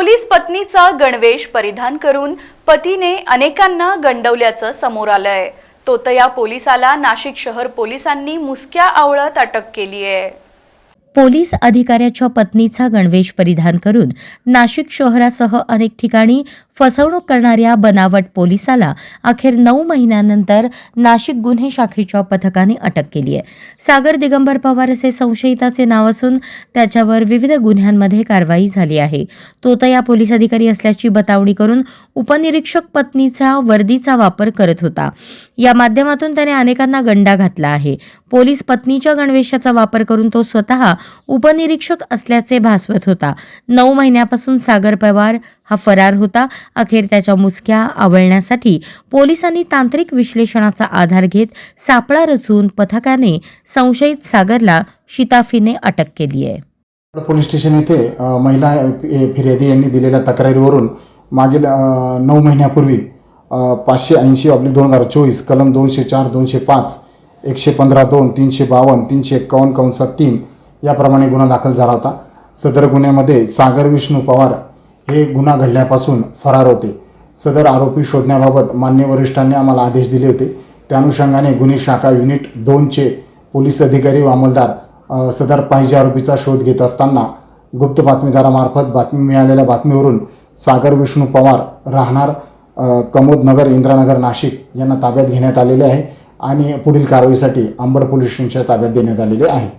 Police पत्नीचा गणवेश परिधान करून पतीने अनेकांना गंडवल्याचं समोर आलंय. तोतया पोलिसाला नाशिक शहर पोलिसांनी मुसक्या आवळत अटक केली आहे. पोलीस अधिकाऱ्याच्या पत्नीचा गणवेश परिधान करून नाशिक शहरासह अनेक ठिकाणी फसवणूक करणाऱ्या बनावट पोलिसाला अखेर नऊ महिन्यानंतर नाशिक गुन्हे शाखेच्या पथकाने अटक केली आहे. सागर दिगंबर पवार असे संशयिताचे नाव असून त्याच्यावर विविध गुन्ह्यांमध्ये कारवाई झाली आहे. तो तर या पोलीस अधिकारी असल्याची बतावणी करून उपनिरीक्षक पत्नीचा वर्दीचा वापर करत होता. या माध्यमातून त्याने अनेकांना गंडा घातला आहे. पोलीस पत्नीच्या गणवेशाचा वापर करून तो स्वतः उपनिरीक्षक असल्याचे भासवत होता. नऊ महिन्यापासून सागर पवार हा फरार होता. अखेर त्याच्या मुसक्या आवळण्यासाठी पोलिसांनी तांत्रिक विश्लेषणाचा आधार घेत सापळा रचून पथकाने संशयित सागरला शिताफीने अटक केली आहे. पोलीस स्टेशन येथे महिला फिर्यादी यांनी दिलेल्या तक्रारीवरून मागील नऊ महिन्यापूर्वी पाचशे ऐंशी ऑब्लिक दोन हजार चोवीस कलम दोनशे चार दोनशे पाच एकशे पंधरा दोन तीनशे बावन्न तीनशे एक्कावन्न कंसात तीन याप्रमाणे गुन्हा दाखल झाला होता. सदर गुन्ह्यामध्ये सागर विष्णू पवार हे गुन्हा घडल्यापासून फरार होते. सदर आरोपी शोधण्याबाबत मान्य वरिष्ठांनी आम्हाला आदेश दिले होते. त्या अनुषंगाने गुन्हे शाखा युनिट दोनचे पोलीस अधिकारी व अंमलदार सदर पाहिजे आरोपीचा शोध घेत असताना गुप्त बातमीदारामार्फत बातमी मिळालेल्या बातमीवरून सागर विष्णू पवार राहणार कमोदनगर इंद्रानगर नाशिक यांना ताब्यात घेण्यात आलेले आहे आणि पुढील कारवाईसाठी अंबड पोलीस स्टेशनच्या ताब्यात देण्यात आलेले आहे.